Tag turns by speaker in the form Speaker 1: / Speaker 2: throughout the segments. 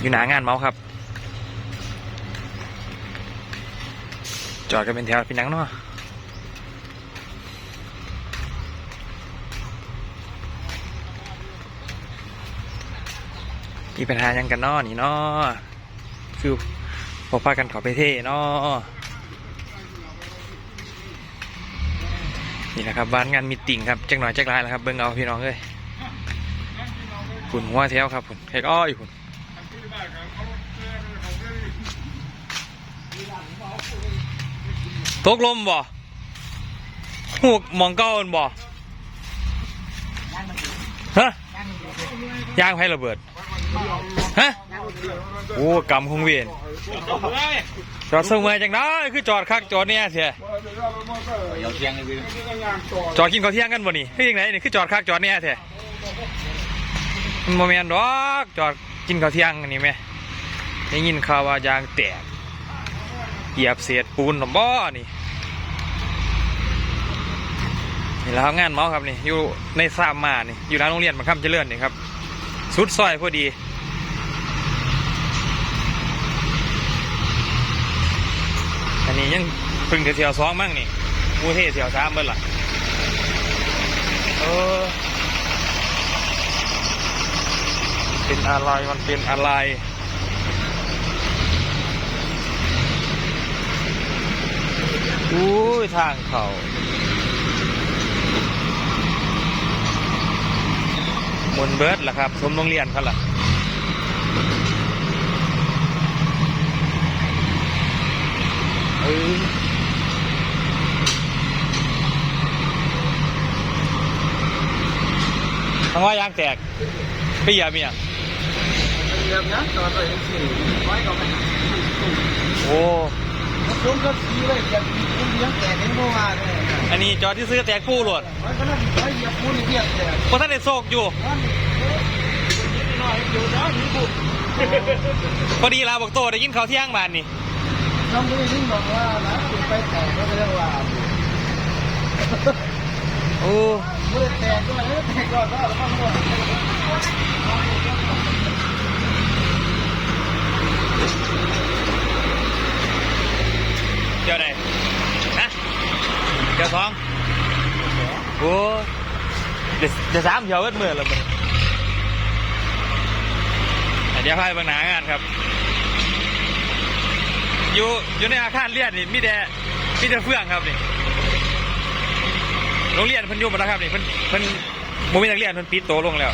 Speaker 1: อยู่หนางานเมาครับ จอดกันเป็นแถวเป็นนังเนาะมีปัญหายังกันเนาะนี่เนาะคือพอพากันขอไปเท่เนาะนี่นะครับบ้านงานมีติ่งครับจักหน่อยจักหลายแล้วครับเบิ่งเอาพี่น้องเอ้ยคุณหัวแถวครับคุณใครก็อ้อยคุณ ตกลมบ่หูกมองเก้าอันบ่ฮะยางไฟระเบิดฮะโอ้กำคงเวียนจอดเสมอจังได้คือจอดคักจอดเนี่ยเสียจอดกินข้าวเที่ยงกันบ่นี่คือยังไงนี่คือจอดคักจอดเนี่ยเสียมันโมเมนดอกจอดกินข้าวเที่ยงอันนี้ไหมได้ยินข่าวว่ายางแตก เหยียบเศษปูนหรอบ่นี่นี่แล้วครับงานเมาส์ครับนี่อยู่ในสามมานี่อยู่ร้านโรงเรียนมันค่ำเจริญนี่ครับสุดซอยพอดีอันนี้ยังพึ่งเที่ยวสองมั่งนี่มูเทเที่ยวสามเบิ้ลล่ะเออเป็นอะไรมันเป็นอะไร อุ้ยทางเขามนเบิร์ดล่ะครับชมโรงเรียนเขาล่ะเออทั้งว่ายางแตกไปเหยียบเมีย
Speaker 2: เรียบนะตอนไปสี่ร้อยกว่าบาท
Speaker 1: โอ้
Speaker 2: ผมก็ขี่เลยเหยียบคุณเลี้ยงแก่ในเมื่อวานเลย
Speaker 1: อันนี้จอดที่ซื้อแตกปูหลด
Speaker 2: มันก็นั่งไปเหยียบคุณเลี้ยงแก่
Speaker 1: เพราะท่านได้โศกอยู่
Speaker 2: นั่นน้อยอยู่นะนี่บุก
Speaker 1: พอดีลาบอกโตได้ยินเขาวเที่ยงบานนี่
Speaker 2: น้องไม่ได้บอกว่านะไปแตกก็เรียกว่า
Speaker 1: โอ้
Speaker 2: ไม่ได้แตกก็ไม่ได้แตกก็แล้วก็ว่า
Speaker 1: เดี๋ยวไหนฮะเดี๋ยวสองโอ้เดี๋ยวเดี๋ยวสามเที่ยวเวิดมือแล้วมันเดี๋ยวพาไปเบางหนางานครับ อยู่อยู่ในอาคารเรียนนี่มีแต่มีแต่เฟื่องครับนี่โรงเรียนพิ่นยู่หมดแล้วครับนี่เพิ่นเพิ่นบ่มีนักเรียนเพิ่นปิดโตลงแล้ว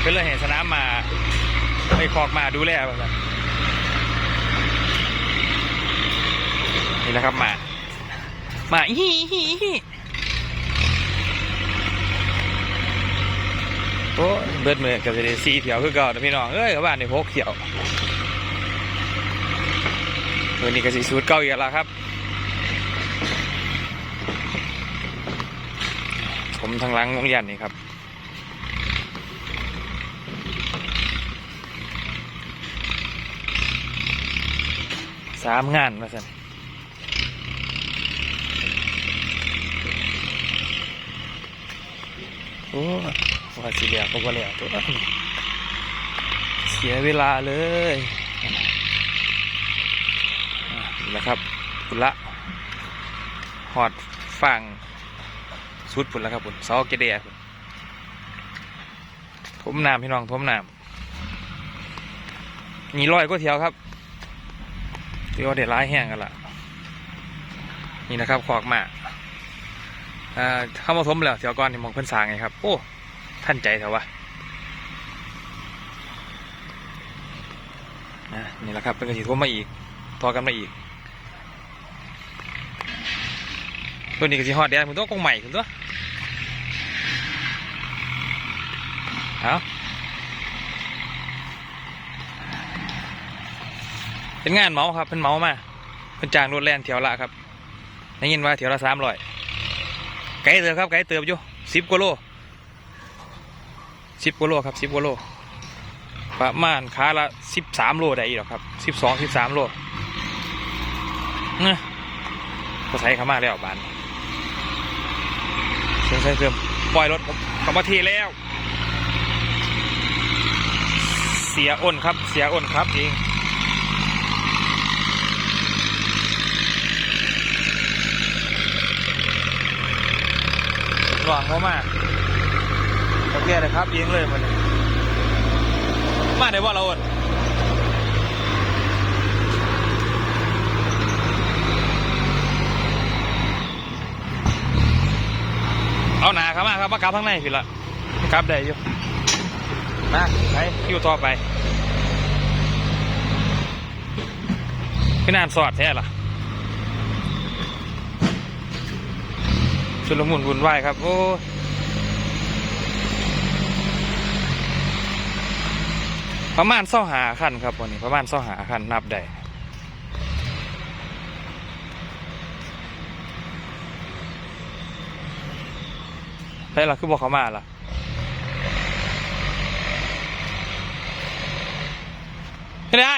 Speaker 1: เพิ่นเลยให้สนามมาไปคอกมาดูแลแบบนั้น นี่นะครับมามาฮีอีฮีอีฮีโอ้ยเบิดมือกับจะได้สีเถียวคือเก่านะพี่น้องเอ้ยกับบ้านในพกเขียววันนี้ก็สีสูตรเก่าอีกแล้วครับ ผมทางหลังโรงเรียนนี่ครับสามงานมาสัน โอ้ว่าสิเหลียก็บ่เหลียตัวเสียเวลาเลยนี่แหละครับพุ่นละหอดฝั่งสุดพุ่นละครับพุ่นเสาเกเดียพุ่นทมน้ำพี่น้องทมน้ำมีร้อยก็เทียวครับเที่ยวเด็ดร้ายแห้งกันละนี่นะครับขอกหมาก อ่าเข้ามาทมแล้วเที่ยวก่อนที่มองเพิ่นสางไงครับ โอ้ท่านใจเถอะวะนี่แหละครับเป็นกระสีทมมาอีกต่อกันมาอีกตัวนี้ก็สิฮอดแดนผมต้องกงใหม่คุณตัวเอาเป็นงานเมาครับเพิ่นเมามาเพิ่นจ้างรถแล่นเที่ยวละครับได้ยินว่าเที่ยวละสามร้อย ไกลเติบครับไกลเติบอยู่สิบกว่าโลสิบกว่าโลครับสิบกว่าโลประมาณขาละสิบสามโลได้อีกหรอครับสิบสองสิบสามโลเนี่ยก็ใช้ขามาแล้วบานเสื่อมเสื่อมเสื่อมปล่อยรถผมเขามาทีแล้ว เสียอ้นครับ เสียอ้นครับเอง หวังเขามาโอเคเลยครับเองเลยมันมาได้ว่าเราอ้นเอาหนาครับมาครับมากลับข้างในผิดละกลับได้อยู่มาไปคิวต่อไปพี่นานสอดแท้ล่ะ ชุลมุนวุ่นวายครับโอ้ประมาณเส้าหาคันครับวันนี้ประมาณเส้าหาคันนับได้ใช่ล่ะคือบอกเขามาล่ะไม่ได้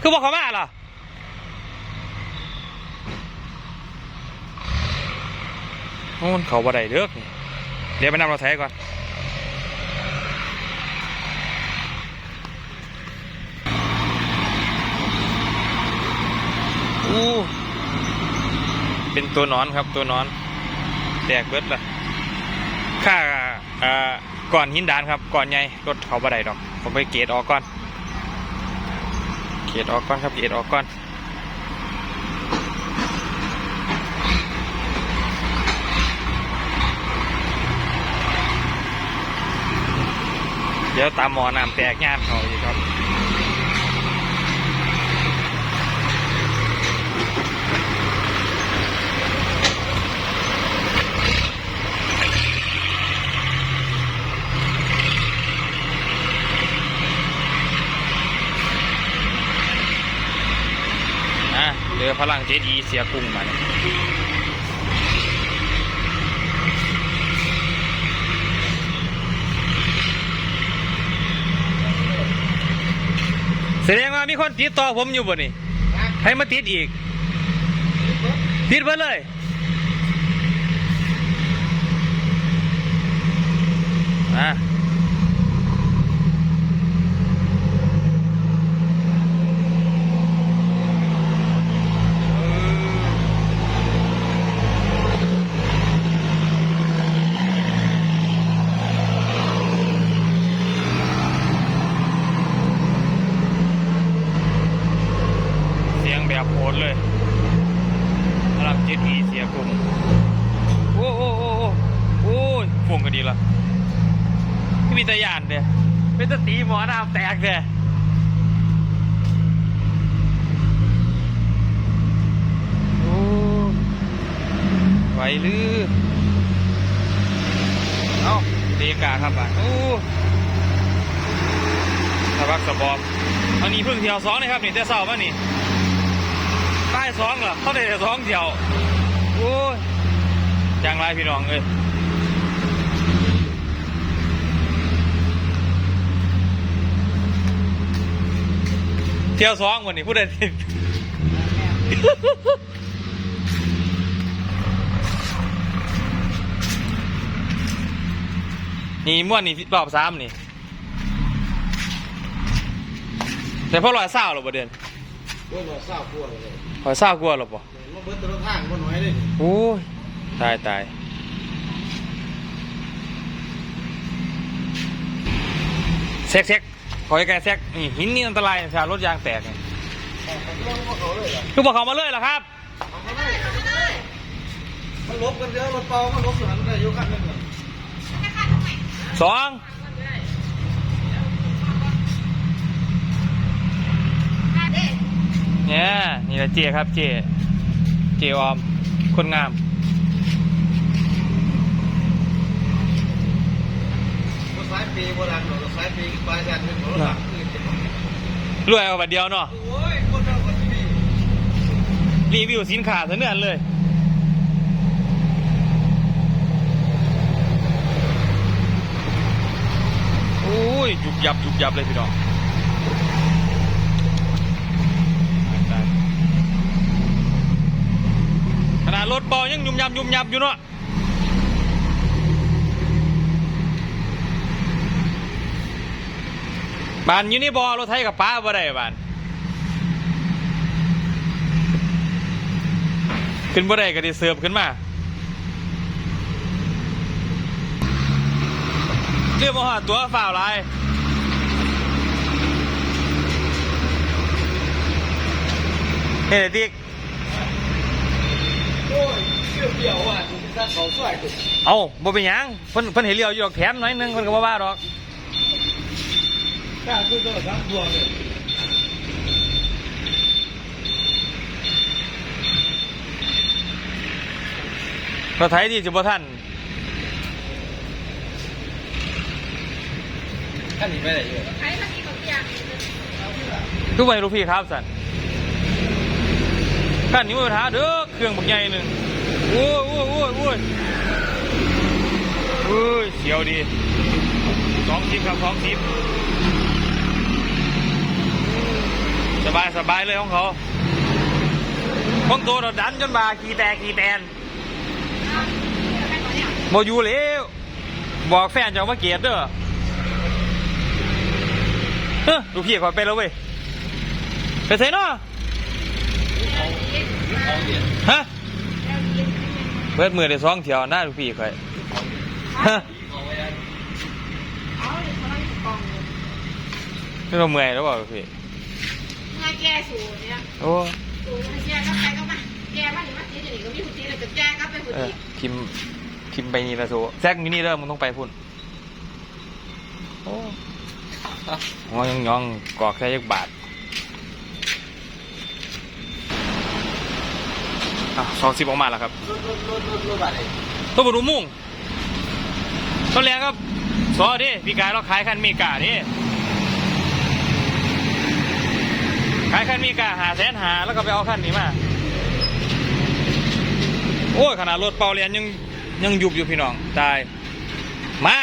Speaker 1: คือบอกเขามาเหรอโอ้ มันเขาบ่ได้เด้อเดี๋ยวไปนำเราแท้ก่อนอู้เป็นตัวนอนครับตัวนอน แตกเบิดละค่าอ่าก่อนหินดานครับ ก่อนใหญ่รถเขาบ่ได้ดอก ผมไปเกตออกก่อน เกตออกก่อนครับ เกตออกก่อน ดี๋ยวตามหมอน้ำแตกยานเขาอีกครับเรือพลังเจดีเสียกรุงมาเนี่ย แสดงว่ามีคนติดต่อผมอยู่บ่นี่ให้มาติดอีก ติดไปเลย อะ เสียงแบบโหดเลยพลังจิตอีเสียกรุงโอ้โอ้โอ้โอ้โอ้ยฟงกันดีละไม่มีตะยานเด้เป็นตะตีหมอน้ำแตกเด้โอ้ไหวหรือเอ้าเดกาครับอะโอ้สบักสบอมอันนี้เพิ่งเที่ยวสองนะครับนี่แต่เศร้ามานี่ ใต้สองเหรอเขาได้แต่สองเดียวโอ้ยจังไรพี่น้องเอ้ยเที่ยวสองวันนี้พูดได้นี่ม้วนนี่รอบสามนี่แต่พอลอยเศร้าหรอบ่เดือน
Speaker 2: พวกเราเศร้าพวกเลย
Speaker 1: อยเศร้ากลัวหรอบ่
Speaker 2: มันเบิดแตัวทางมันน้อยเลย
Speaker 1: โอ้ยตายตายเซ็กเซ็กขอให้แกเซ็กนี่หินนี่อันตรายนะชารถยางแตกนี่
Speaker 2: เขาเลยเหรอ
Speaker 1: คือบอกเขามาเลยเหรอครับ
Speaker 2: มันลบกันเยอะรถเปามันลบอยู่หันได้อยู่ขั้นหนึงเหรอ
Speaker 1: สอง เนี่ยนี่แหละเจครับเจเจออม คนงาม
Speaker 2: รถสายปีโบราณรถสายปีปลายแสนหนึ่งรถหลังอื่น
Speaker 1: รวยเอาบัดเดียวเนาะ
Speaker 2: โอ้ยคนเราคนที่
Speaker 1: รีวิวสินค้าเสนอเลย โอ้ยยุบยับยุบยับเลยพี่น้องขนาด รถเบายังยุบยับยุบยับอยู่เนาะบานอยู่นี่บอรถไทยกับป้าบ่ได้บานขึ้นบ่ได้ก็ได้เสิร์ฟขึ้นมาเรียกมาหาตัวฝ่าวลายเฮ้ยติ๊ก
Speaker 2: เปรี้ยวๆอะถ้าเขาสวยสุด
Speaker 1: เอาบ่เป็นหยังเพิ่นเพิ่นเห็นเลี้ยวอยู่ดอกแถมหน่อยหนึงเพิ่นก็บ่ว่าดอก
Speaker 2: กล้าคือตัวสามดวงเลย
Speaker 1: รถไถดีสิบ่ทัน
Speaker 2: ท่านนี้ไม่ได้เยอะ
Speaker 3: ใช้มันมีบางอย่าง
Speaker 1: ทุกวันลูกพี่ครับสัน ขั้นนี้มาท้าเด้อเครื่องบักใหญ่หนึ่งโอ้ยโอ้ยโอ้ยโอ้ยโอ้ยเสียวดีสองสิบครับสองสิบสบายสบายเลยของเขาพวกตัวเราดันจนบาขี่แตกขี่แตนบอยู่แล้วบอกแฟนจะมาเกียดเด้อเฮ้ยลูกพี่ขอไปแล้วเว้ยไปใส่เนาะ ฮะเปิดมือได้สองเที่ยวหน้าลูกพี่ข่อยฮะ
Speaker 3: เอาเดี๋ยวเขาไล่กอง
Speaker 1: ไม่ต้องเมื่อยแล้วเปล่าลูกพี่
Speaker 3: งานแก้สูเนี่ย
Speaker 1: โอ้
Speaker 3: สูมันแก้ก็ไปก็มาแก้มาถึงมาทีนี้ก็มีหุ่นทีเลยจะแก้ก็ไปหุ่น
Speaker 1: เออ
Speaker 3: ที
Speaker 1: พิมพ์พิมพ์ไปนี่ละโซแซกมินี่เริ่มมึงต้องไปพุ่นโอ้โอ้ยองยองกอกแค่ยักบาท อะสองสิบออกมาแล้วครับ
Speaker 2: รถรถรถรถรถอะไร
Speaker 1: ตัวบุรุมุ่งต้นแรงครับซอดิพี่กายเราขายคันมีกาดิขายคันมีกาหาแสนหาแล้วก็ไปเอาคันนี้มาโอ้ยขนาดรถเป่าเรียนยังยังยุบอยู่พี่น้องตายมา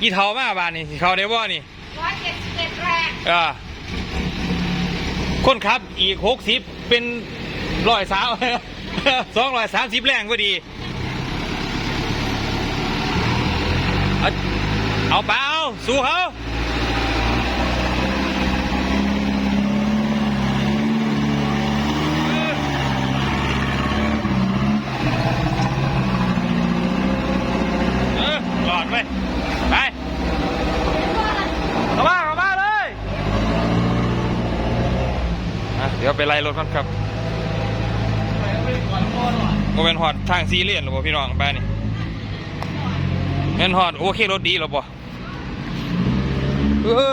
Speaker 1: อีเทามาบ้านนี่สิเขาได้บ่นี่
Speaker 3: ร้อยเจ็ดสิบเอ็ดแรง
Speaker 1: เออคนขับอีกหกสิบเป็นร้อยสาว สองร้อยสามสิบแรงก็ดี เอาเอาเปล่าสู้เขาเออหลอดไปไปเข้ามาเข้ามาเลย เดี๋ยวไปไล่รถก่อนครับ โมเมนหอดทางซีเรียนหรือเปล่าพี่น้องไปนี่เงินหอดโอเครถดีหรอปะเออ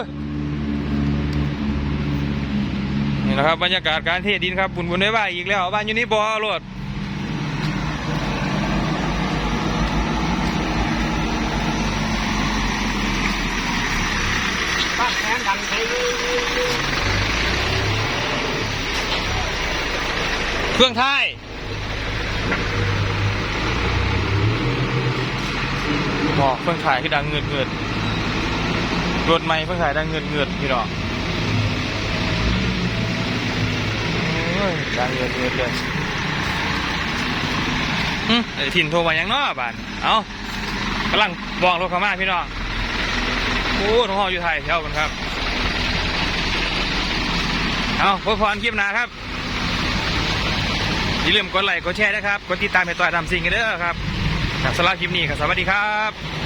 Speaker 1: นี่นะครับบรรยากาศการเทดินครับบุญบุญได้ว่าอีกแล้วบ้านอยู่นี่บ่อรถ
Speaker 2: ป้าแขนดังใช้
Speaker 1: เครื่องท้าย บ่เครื่งถ่ายที่ดังเงินเงินรถใหม่เครื่งถ่ายดังเงินเงินพี่น้องโอ้ยดังเงินเงินเลยอืมถิ่นโทรมายังเนาะบ้านเอากำลังวองรถข้ามาพี่น้องโอ้ท้องหออยู่ไทยเที่ยวกันครับ เอาพบพรคลิปหนาครับอย่าลืมกดไลค์กดแชร์นะครับ กดติดตามให้ต่อยทำสิ่งกันเด้อครับ ครับสำหรับคลิปนี้ครับสวัสดีครับ